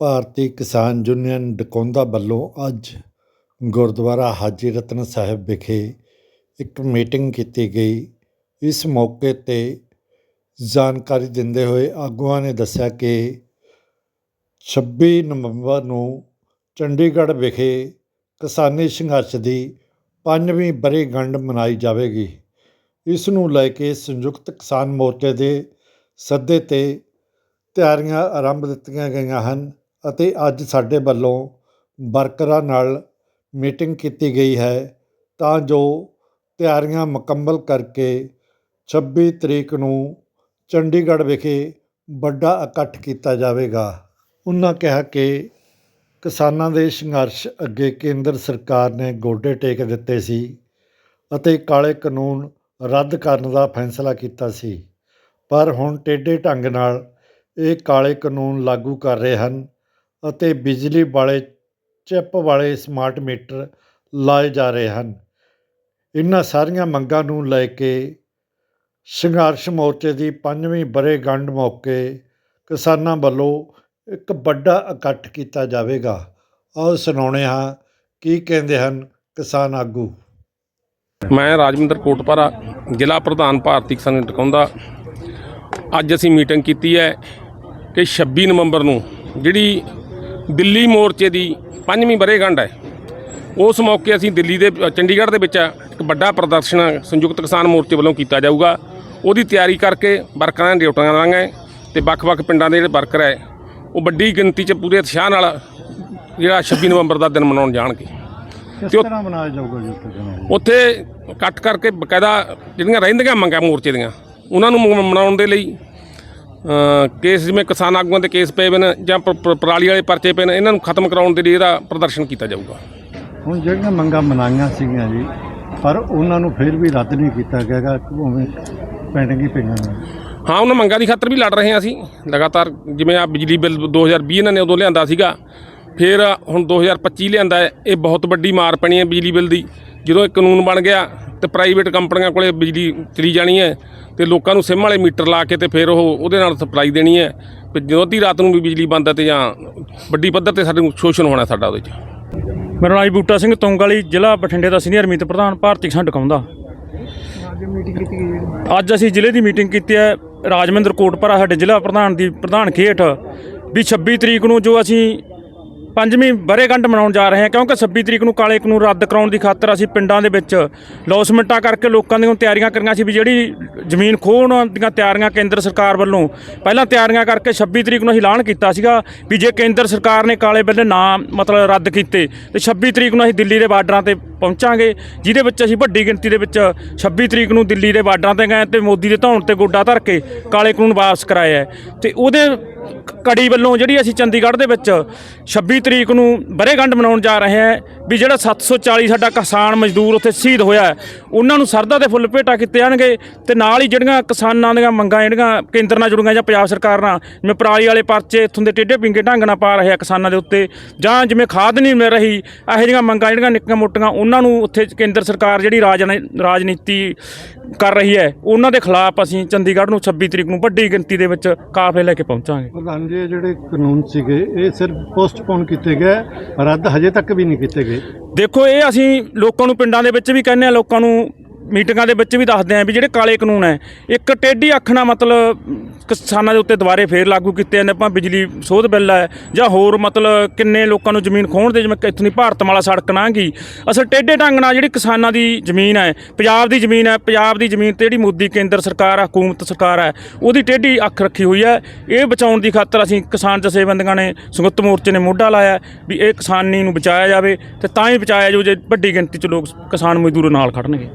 ਭਾਰਤੀ ਕਿਸਾਨ ਯੂਨੀਅਨ ਡਕੌਂਦਾ ਵੱਲੋਂ ਅੱਜ ਗੁਰਦੁਆਰਾ ਹਾਜੀ ਰਤਨ ਸਾਹਿਬ ਵਿਖੇ ਇੱਕ ਮੀਟਿੰਗ ਕੀਤੀ ਗਈ। ਇਸ ਮੌਕੇ 'ਤੇ ਜਾਣਕਾਰੀ ਦਿੰਦੇ ਹੋਏ ਆਗੂਆਂ ਨੇ ਦੱਸਿਆ ਕਿ 26 ਨਵੰਬਰ ਨੂੰ ਚੰਡੀਗੜ੍ਹ ਵਿਖੇ ਕਿਸਾਨੀ ਸੰਘਰਸ਼ ਦੀ ਪੰਜਵੀਂ ਬਰੇਗੰਢ ਮਨਾਈ ਜਾਵੇਗੀ। ਇਸ ਨੂੰ ਲੈ ਕੇ ਸੰਯੁਕਤ ਕਿਸਾਨ ਮੋਰਚੇ ਦੇ ਸੱਦੇ 'ਤੇ ਤਿਆਰੀਆਂ ਆਰੰਭ ਦਿੱਤੀਆਂ ਗਈਆਂ ਹਨ। ਅਤੇ ਅੱਜ ਸਾਡੇ ਵੱਲੋਂ ਵਰਕਰਾਂ ਨਾਲ ਮੀਟਿੰਗ ਕੀਤੀ ਗਈ ਹੈ ਤਾਂ ਜੋ ਤਿਆਰੀਆਂ ਮੁਕੰਮਲ ਕਰਕੇ 26 ਤਰੀਕ ਨੂੰ ਚੰਡੀਗੜ੍ਹ ਵਿਖੇ ਵੱਡਾ ਇਕੱਠ ਕੀਤਾ ਜਾਵੇਗਾ। ਉਹਨਾਂ ਕਿਹਾ ਕਿ ਕਿਸਾਨਾਂ ਦੇ ਸੰਘਰਸ਼ ਅੱਗੇ ਕੇਂਦਰ ਸਰਕਾਰ ਨੇ ਗੋਡੇ ਟੇਕ ਦਿੱਤੇ ਸੀ ਅਤੇ ਕਾਲੇ ਕਾਨੂੰਨ ਰੱਦ ਕਰਨ ਦਾ ਫੈਸਲਾ ਕੀਤਾ ਸੀ। ਪਰ ਹੁਣ ਟੇਢੇ ਢੰਗ ਨਾਲ ਇਹ ਕਾਲੇ ਕਾਨੂੰਨ ਲਾਗੂ ਕਰ ਰਹੇ ਹਨ ਅਤੇ ਬਿਜਲੀ ਵਾਲੇ ਚਿੱਪ ਵਾਲੇ ਸਮਾਰਟ ਮੀਟਰ ਲਾਏ ਜਾ ਰਹੇ ਹਨ। ਇਹਨਾਂ ਸਾਰੀਆਂ ਮੰਗਾਂ ਨੂੰ ਲੈ ਕੇ ਸੰਘਰਸ਼ ਮੋਰਚੇ ਦੀ ਪੰਜਵੀਂ ਬਰੇਗੰਢ ਮੌਕੇ ਕਿਸਾਨਾਂ ਵੱਲੋਂ ਇੱਕ ਵੱਡਾ ਇਕੱਠ ਕੀਤਾ ਜਾਵੇਗਾ। ਆਓ ਸੁਣਾਉਣੇ ਹਾਂ ਕੀ ਕਹਿੰਦੇ ਹਨ ਕਿਸਾਨ ਆਗੂ। ਮੈਂ ਰਾਜਵਿੰਦਰ ਕੋਟਪਾਰਾ, ਜ਼ਿਲ੍ਹਾ ਪ੍ਰਧਾਨ ਭਾਰਤੀ ਕਿਸਾਨ ਟਿਕਾਉਂਦਾ ਅੱਜ ਅਸੀਂ ਮੀਟਿੰਗ ਕੀਤੀ ਹੈ ਕਿ 26 ਨਵੰਬਰ ਨੂੰ ਜਿਹੜੀ ਦਿੱਲੀ ਮੋਰਚੇ ਦੀ ਪੰਜਵੀਂ ਵਰ੍ਹੇਗੰਢ ਹੈ। ਉਸ ਮੌਕੇ ਅਸੀਂ ਦਿੱਲੀ ਦੇ ਚੰਡੀਗੜ੍ਹ ਦੇ ਵਿੱਚ ਇੱਕ ਵੱਡਾ ਪ੍ਰਦਰਸ਼ਨ ਸੰਯੁਕਤ ਕਿਸਾਨ ਮੋਰਚੇ ਵੱਲੋਂ ਕੀਤਾ ਜਾਊਗਾ। ਉਹਦੀ ਤਿਆਰੀ ਕਰਕੇ ਵਰਕਰਾਂ ਦੀਆਂ ਡਿਊਟੀਆਂ ਲਾਂਗੇ ਤੇ ਵੱਖ-ਵੱਖ ਪਿੰਡਾਂ ਦੇ ਜਿਹੜੇ ਵਰਕਰ ਹੈ ਉਹ ਵੱਡੀ ਗਿਣਤੀ 'ਚ ਪੂਰੇ ਉਤਸ਼ਾਹ ਨਾਲ ਜਿਹੜਾ 26 ਨਵੰਬਰ ਦਾ ਦਿਨ ਮਨਾਉਣ ਜਾਣਗੇ। ਕਿਸ ਤਰ੍ਹਾਂ ਮਨਾਇਆ ਜਾਊਗਾ ਜੀ ਉੱਥੇ? ਉੱਥੇ ਕੱਟ ਕਰਕੇ ਬਕਾਇਦਾ ਜਿਹੜੀਆਂ ਰਹਿੰਦੀਆਂ ਮੰਗਾਂ ਮੋਰਚੇ ਦੀਆਂ ਉਹਨਾਂ ਨੂੰ ਮਨਾਉਣ ਦੇ ਲਈ ਕੇਸ ਜਿਵੇਂ ਕਿਸਾਨ ਆਗੂਆਂ ਦੇ ਕੇਸ ਪਏ ਨੇ ਜਾਂ ਪਰਾਲੀ ਵਾਲੇ ਪਰਚੇ ਪਏ ਨੇ ਇਹਨਾਂ ਨੂੰ ਖਤਮ ਕਰਾਉਣ ਦੇ ਲਈ ਇਹਦਾ ਪ੍ਰਦਰਸ਼ਨ ਕੀਤਾ ਜਾਊਗਾ। ਹੁਣ ਜਿਹੜੀਆਂ ਮੰਗਾਂ ਮਨਾਈਆਂ ਸੀਗੀਆਂ ਜੀ ਪਰ ਉਹਨਾਂ ਨੂੰ ਫਿਰ ਵੀ ਰੱਦ ਨਹੀਂ ਕੀਤਾ ਗਿਆਗਾ ਉਵੇਂ ਪੈਂਡਿੰਗ ਹੀ ਪਈਆਂ ਨੇ। ਹਾਂ ਉਹਨਾਂ ਮੰਗਾਂ ਦੀ ਖਾਤਰ ਵੀ ਲੜ ਰਹੇ ਹਾਂ ਅਸੀਂ। ਲਗਾਤਾਰ ਜਿਵੇਂ ਆ ਬਿਜਲੀ ਬਿੱਲ 2020 ਇਹਨਾਂ ਨੇ ਉਦੋਂ ਲਿਆਂਦਾ ਸੀਗਾ ਫਿਰ ਹੁਣ 2025 ਲਿਆਂਦਾ ਇਹ ਬਹੁਤ ਵੱਡੀ ਮਾਰ ਪੈਣੀ ਹੈ ਬਿਜਲੀ ਬਿੱਲ ਦੀ। ਜਦੋਂ ਇਹ ਕਾਨੂੰਨ ਬਣ ਗਿਆ ਤੇ ਪ੍ਰਾਈਵੇਟ ਕੰਪਨੀਆਂ ਕੋਲੇ ਬਿਜਲੀ ਚਲੀ ਜਾਣੀ ਹੈ ਤੇ ਲੋਕਾਂ ਨੂੰ ਸਿਮ ਵਾਲੇ ਮੀਟਰ ਲਾ ਕੇ ਤੇ ਫਿਰ ਉਹ ਉਹਦੇ ਨਾਲ ਸਪਲਾਈ ਦੇਣੀ ਹੈ। ਤੇ ਜਦੋਂ ਦੀ ਰਾਤ ਨੂੰ ਵੀ ਬਿਜਲੀ ਬੰਦ ਹੈ ਤੇ ਜਾਂ ਵੱਡੀ ਪੱਧਰ ਤੇ ਸਾਡੇ ਨੂੰ ਸ਼ੋਸ਼ਣ ਹੋਣਾ ਸਾਡਾ ਉਹਦੇ 'ਚ। ਮੇਰਾ ਨਾਮ ਬੂਟਾ ਸਿੰਘ ਤੁੰਗ ਵਾਲੀ ਜ਼ਿਲ੍ਹਾ ਬਠਿੰਡੇ ਦਾ ਸੀਨੀਅਰ ਮੀਤ ਪ੍ਰਧਾਨ, ਭਾਰਤੀ ਕਿਸਾਨ ਟਿਕਾਉਂਦਾ ਅੱਜ ਅਸੀਂ ਜ਼ਿਲ੍ਹੇ ਦੀ ਮੀਟਿੰਗ ਕੀਤੀ ਹੈ, ਰਾਜਮਿੰਦਰ ਕੋਟਪਰਾ ਸਾਡੇ ਜ਼ਿਲ੍ਹਾ ਪ੍ਰਧਾਨ ਦੀ ਪ੍ਰਧਾਨ ਖੇਠ। ਵੀ 26 ਤਰੀਕ ਨੂੰ ਜੋ ਅਸੀਂ ਪੰਜਵੀਂ ਬਰੇਗੰਢ ਮਨਾਉਣ ਜਾ ਰਹੇ ਹਾਂ, ਕਿਉਂਕਿ 26 ਤਰੀਕ ਨੂੰ ਕਾਲੇ ਕਾਨੂੰਨ ਰੱਦ ਕਰਾਉਣ ਦੀ ਖਾਤਰ ਅਸੀਂ ਪਿੰਡਾਂ ਦੇ ਵਿੱਚ ਲੌਸਮੈਂਟਾਂ ਕਰਕੇ ਲੋਕਾਂ ਦੀਆਂ ਤਿਆਰੀਆਂ ਕਰੀਆਂ ਸੀ ਵੀ ਜਿਹੜੀ ਜ਼ਮੀਨ ਖੋਹਣ ਦੀਆਂ ਤਿਆਰੀਆਂ ਕੇਂਦਰ ਸਰਕਾਰ ਵੱਲੋਂ ਪਹਿਲਾਂ ਤਿਆਰੀਆਂ ਕਰਕੇ 26 ਤਰੀਕ ਨੂੰ ਅਸੀਂ ਐਲਾਨ ਕੀਤਾ ਸੀਗਾ ਵੀ ਜੇ ਕੇਂਦਰ ਸਰਕਾਰ ਨੇ ਕਾਲੇ ਬਿੱਲ ਨਾ ਮਤਲਬ ਰੱਦ ਕੀਤੇ, ਤੇ 26 ਤਰੀਕ ਨੂੰ ਅਸੀਂ ਦਿੱਲੀ ਦੇ ਬਾਰਡਰਾਂ ਤੇ ਪਹੁੰਚਾਂਗੇ, ਜਿਹਦੇ ਵਿੱਚ ਅਸੀਂ ਵੱਡੀ ਗਿਣਤੀ ਦੇ ਵਿੱਚ 26 ਤਰੀਕ ਨੂੰ ਦਿੱਲੀ ਦੇ ਬਾਰਡਰਾਂ ਤੇ ਗਏ ਤੇ ਮੋਦੀ ਦੇ ਧੌਣ ਤੇ ਗੋਡਾ ਧਰ ਕੇ ਕਾਲੇ ਕਾਨੂੰਨ ਵਾਪਸ ਕਰਾਇਆ ਹੈ। ਤੇ ਉਹਦੇ ਕੜੀ ਵੱਲੋਂ ਜਿਹੜੀ ਅਸੀਂ ਚੰਡੀਗੜ੍ਹ ਦੇ ਵਿੱਚ 26 ਤਰੀਕ ਨੂੰ ਬਰੇਗੰਢ ਮਨਾਉਣ ਜਾ ਰਹੇ ਹਾਂ, ਵੀ ਜਿਹੜਾ 740 ਸਾਡਾ ਕਿਸਾਨ ਮਜ਼ਦੂਰ ਉੱਥੇ ਸ਼ਹੀਦ ਹੋਇਆ ਉਹਨਾਂ ਨੂੰ ਸਰਦਾ ਦੇ ਫੁੱਲ ਭੇਟਾ ਕੀਤੇ ਜਾਣਗੇ ਤੇ ਨਾਲ ਹੀ ਜਿਹੜੀਆਂ ਕਿਸਾਨਾਂ ਦੀਆਂ ਮੰਗਾਂ, ਜਿਹੜੀਆਂ ਕੇਂਦਰ ਨਾਲ ਜੁੜੀਆਂ ਜਾਂ ਪੰਜਾਬ ਸਰਕਾਰ ਨਾਲ, ਜਿਵੇਂ ਪਰਾਲੀ ਵਾਲੇ ਪਰਚੇ ਇੱਥੋਂ ਦੇ ਟੇਢੇ ਪਿੰਗੇ ਢੰਗ ਨਾਲ ਪਾ ਰਹੇ ਆ ਕਿਸਾਨਾਂ ਦੇ ਉੱਤੇ, ਜਾਂ ਜਿਵੇਂ ਖਾਦ ਨਹੀਂ ਮਿਲ ਰਹੀ, ਇਹੋ ਜਿਹੀਆਂ ਮੰਗਾਂ, ਜਿਹੜੀਆਂ ਨਿੱਕੀਆਂ ਮੋਟੀਆਂ ਉਹਨਾਂ ਨੂੰ ਉੱਥੇ ਕੇਂਦਰ ਸਰਕਾਰ ਜਿਹੜੀ ਰਾਜਨੀ- ਰਾਜਨੀਤੀ ਕਰ ਰਹੀ ਹੈ ਉਹਨਾਂ ਦੇ ਖਿਲਾਫ ਅਸੀਂ ਚੰਡੀਗੜ੍ਹ ਨੂੰ 26 ਤਰੀਕ ਨੂੰ ਵੱਡੀ ਗਿਣਤੀ ਦੇ ਵਿੱਚ ਕਾਫਲੇ ਲੈ ਕੇ ਪਹੁੰਚਾਂਗੇ। ਪ੍ਰਧਾਨ ਜੀ ਇਹ ਜਿਹੜੇ ਕਾਨੂੰਨ ਸੀਗੇ ਇਹ ਸਿਰਫ ਪੋਸਟਪੋਨ ਕੀਤੇ ਗਏ ਰੱਦ ਹਜੇ ਤੱਕ ਵੀ ਨਹੀਂ ਕੀਤੇ ਗਏ। ਦੇਖੋ ਇਹ ਅਸੀਂ ਲੋਕਾਂ ਨੂੰ ਪਿੰਡਾਂ ਦੇ ਵਿੱਚ ਵੀ ਕਹਿੰਦੇ ਆ ਲੋਕਾਂ ਨੂੰ ਮੀਟਿੰਗਾਂ ਦੇ ਵਿੱਚ ਵੀ ਦੱਸਦੇ ਆ ਵੀ ਜਿਹੜੇ ਕਾਲੇ ਕਾਨੂੰਨ ਹੈ, ਇੱਕ ਟੇਢੀ ਅੱਖ ਨਾਲ ਮਤਲਬ ਕਿਸਾਨਾਂ ਦੇ ਉੱਤੇ ਦੁਬਾਰੇ ਫੇਰ ਲਾਗੂ ਕੀਤੇ ਜਾਂਦੇ ਆਪਾਂ ਬਿਜਲੀ ਸੋਧ ਬਿੱਲ ਹੈ ਜਾਂ ਹੋਰ ਮਤਲਬ ਕਿੰਨੇ ਲੋਕਾਂ ਨੂੰ ਜ਼ਮੀਨ ਖੋਹਣ ਦੇ ਜਿਵੇਂ ਇੱਥੋਂ ਦੀ ਭਾਰਤਮਾਲਾ ਸੜਕ ਲੰਘੀ ਅਸਲ ਟੇਢੇ ਢੰਗ ਨਾਲ ਜਿਹੜੀ ਕਿਸਾਨਾਂ ਦੀ ਜ਼ਮੀਨ ਹੈ, ਪੰਜਾਬ ਦੀ ਜ਼ਮੀਨ ਹੈ, ਪੰਜਾਬ ਦੀ ਜ਼ਮੀਨ ਤੇ ਜਿਹੜੀ ਮੋਦੀ ਕੇਂਦਰ ਸਰਕਾਰ ਹੈ ਹਕੂਮਤ ਸਰਕਾਰ ਹੈ, ਉਹਦੀ ਟੇਢੀ ਅੱਖ ਰੱਖੀ ਹੋਈ ਹੈ। ਇਹ ਬਚਾਉਣ ਦੀ ਖਾਤਰ ਅਸੀਂ ਕਿਸਾਨ ਜਥੇਬੰਦੀਆਂ ਨੇ ਸੰਯੁਕਤ ਮੋਰਚੇ ਨੇ ਮੋਢਾ ਲਾਇਆ ਵੀ ਇਹ ਕਿਸਾਨੀ ਨੂੰ ਬਚਾਇਆ ਜਾਵੇ ਤੇ ਤਾਂ ਹੀ ਬਚਾਇਆ ਜੋ ਜੇ ਵੱਡੀ ਗਿਣਤੀ 'ਚ ਲੋਕ ਕਿਸਾਨ ਮਜ਼ਦੂਰ ਨਾਲ ਖੜਨਗੇ।